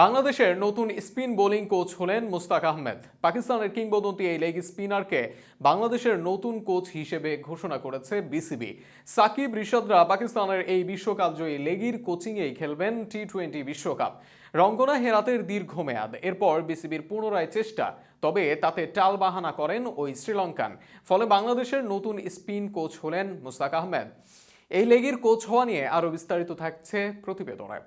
বাংলাদেশের নতুন spin bowling coach হলেন মুস্তাক আহমেদ। পাকিস্তানের কিংবদন্তি এই লেগ স্পিনারকে বাংলাদেশের নতুন কোচ হিসেবে ঘোষণা করেছে বিসিবি। সাকিব, রিশাদরা পাকিস্তানের এই বিশ্বকাপ জয়ী লেগির কোচিংয়েই খেলবেন টি টোয়েন্টি বিশ্বকাপ। রঙ্গনা হেরাতের দীর্ঘমেয়াদ এরপর বিসিবির পুনরায় চেষ্টা, তবে তাতে টালবাহানা করেন ওই শ্রীলঙ্কান। ফলে বাংলাদেশের নতুন স্পিন কোচ হলেন মুস্তাক আহমেদ। এই লেগির কোচ হওয়া নিয়ে আরও বিস্তারিত থাকছে প্রতিবেদনে।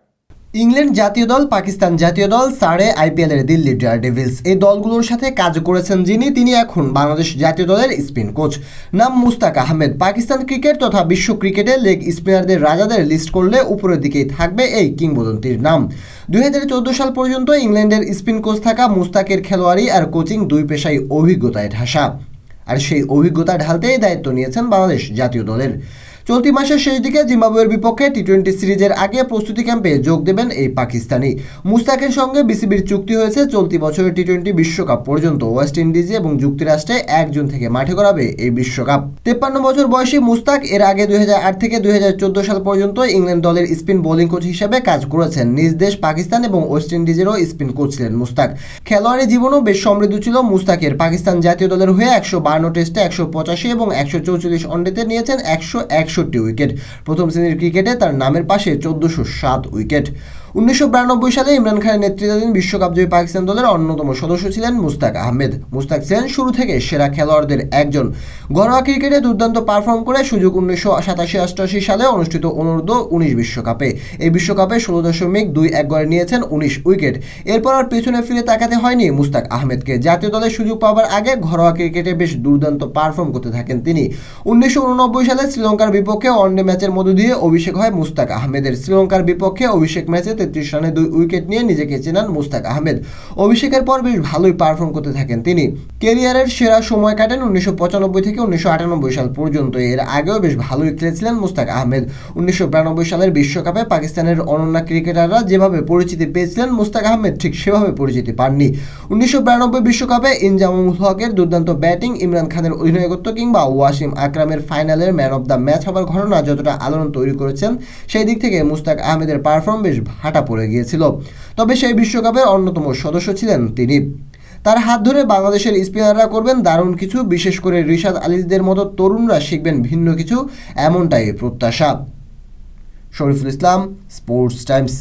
ইংল্যান্ড জাতীয় দল, পাকিস্তান জাতীয় দল সারে আইপিএলের দিল্লি ডেয়ার ডেভিলস এই দলগুলোর সাথে কাজ করেছেন যিনি, তিনি এখন বাংলাদেশ জাতীয় দলের স্পিন কোচ। নাম মুস্তাক আহমেদ। পাকিস্তান ক্রিকেট তথা বিশ্ব ক্রিকেটে লেগ স্পিনারদের রাজাদের লিস্ট করলে উপরের দিকেই থাকবে এই কিংবদন্তির নাম। দুই হাজার চৌদ্দ সাল পর্যন্ত ইংল্যান্ডের স্পিন কোচ থাকা মুস্তাকের খেলোয়াড়ি আর কোচিং দুই পেশায় অভিজ্ঞতায় ঢাসা। আর সেই অভিজ্ঞতা ঢালতেই দায়িত্ব নিয়েছেন বাংলাদেশ জাতীয় দলের। চলতি মাসের শেষ দিকে জিম্বাবুয়ের বিপক্ষে টি টোয়েন্টি সিরিজের আগে প্রস্তুতি ক্যাম্পে যোগ দেবেন এই পাকিস্তানি। মুস্তাকের সঙ্গে বিসিবির চুক্তি হয়েছে, চলতি বছরের টি টোয়েন্টি বিশ্বকাপ পর্যন্ত ওয়েস্ট ইন্ডিজে এবং যুক্তরাষ্ট্রে এক জুন থেকে মাঠে করাবে এই বিশ্বকাপ। তেপ্পান্ন বছর বয়সী মুস্তাক এর আগে দু হাজার আট থেকে দুই সাল পর্যন্ত ইংল্যান্ড দলের স্পিন বোলিং কোচ হিসেবে কাজ করেছেন। নিজ দেশ পাকিস্তান এবং ওয়েস্ট ইন্ডিজেরও স্পিন কোচ ছিলেন মুস্তাক। খেলোয়াড়ি জীবনও বেশ সমৃদ্ধ ছিল মুস্তাকের। পাকিস্তান জাতীয় দলের হয়ে একশো বান্ন টেস্টে একশো পঁচাশি এবং একশো চৌচল্লিশ ওয়ানডেতে নিয়েছেন একশো এক একষট্টি উইকেট। প্রথম শ্রেণির ক্রিকেটে তার নামের পাশে চোদ্দশো সাত উইকেট। উনিশশো বিরানব্বই সালে ইমরান খানের নেতৃত্বাধীন বিশ্বকাপ জয়ী পাকিস্তান দলের অন্যতম সদস্য ছিলেন মুস্তাক আহমেদ। মুস্তাক ছিলেন শুরু থেকে সেরা খেলোয়াড়দের একজন। ঘরোয়া ক্রিকেটে দুর্দান্ত পারফর্ম করে সুযোগ উনিশশো সাতাশি অষ্টাশি সালে অনুষ্ঠিত অনূর্ধ্ব উনিশ বিশ্বকাপে। এই বিশ্বকাপে ষোলো দশমিক দুই এক গড়ে নিয়েছেন উনিশ উইকেট। এরপর আর পেছনে ফিরে তাকাতে হয়নি মুস্তাক আহমেদকে। জাতীয় দলের সুযোগ পাওয়ার আগে ঘরোয়া ক্রিকেটে বেশ দুর্দান্ত পারফর্ম করতে থাকেন তিনি। উনিশশো উননব্বই সালে শ্রীলঙ্কার বিপক্ষে ওয়ানডে ম্যাচের মধ্য দিয়ে অভিষেক হয় মুস্তাক আহমেদের। শ্রীলঙ্কার বিপক্ষে অভিষেক ম্যাচে তেত্রিশ রানে দুই উইকেট নিয়ে নিজেকে চেনান মুস্তাক আহমেদ। অভিষেকের পর বেশ ভালোই পারফর্ম করতে থাকেন তিনি। কেরিয়ারের সেরা সময় কাটেন উনিশশো পঁচানব্বই থেকে উনিশশো আটানব্বই সাল পর্যন্ত। এর আগেও বেশ ভালোই খেলেছিলেন মুস্তাক আহমেদ। উনিশশো বিরানব্বই সালের বিশ্বকাপে পাকিস্তানের অনন্য ক্রিকেটাররা যেভাবে পরিচিতি পেয়েছিলেন মুস্তাক আহমেদ ঠিক সেভাবে পরিচিতি পাননি। উনিশশো বিশ্বকাপে ইনজামুল হকের দুর্দান্ত ব্যাটিং ইমরান খানের অধিনায়কত্ব কিংবা ওয়াসিম আকরামের ফাইনালের ম্যান অব দ্য ম্যাচ হবার ঘটনা যতটা আলোড়ন তৈরি করেছেন, সেই দিক থেকে মুস্তাক আহমেদের পারফর্ম বেশ ভাটা পড়ে গিয়েছিল। তবে সেই বিশ্বকাপের অন্যতম সদস্য ছিলেন তিনি। তার হাত ধরে বাংলাদেশের স্পিনাররা করবেন দারুণ কিছু, বিশেষ করে রিশাদ আলিজদের মতো তরুণরা শিখবেন ভিন্ন কিছু, এমনটাই প্রত্যাশা। Shariful Islam sports Times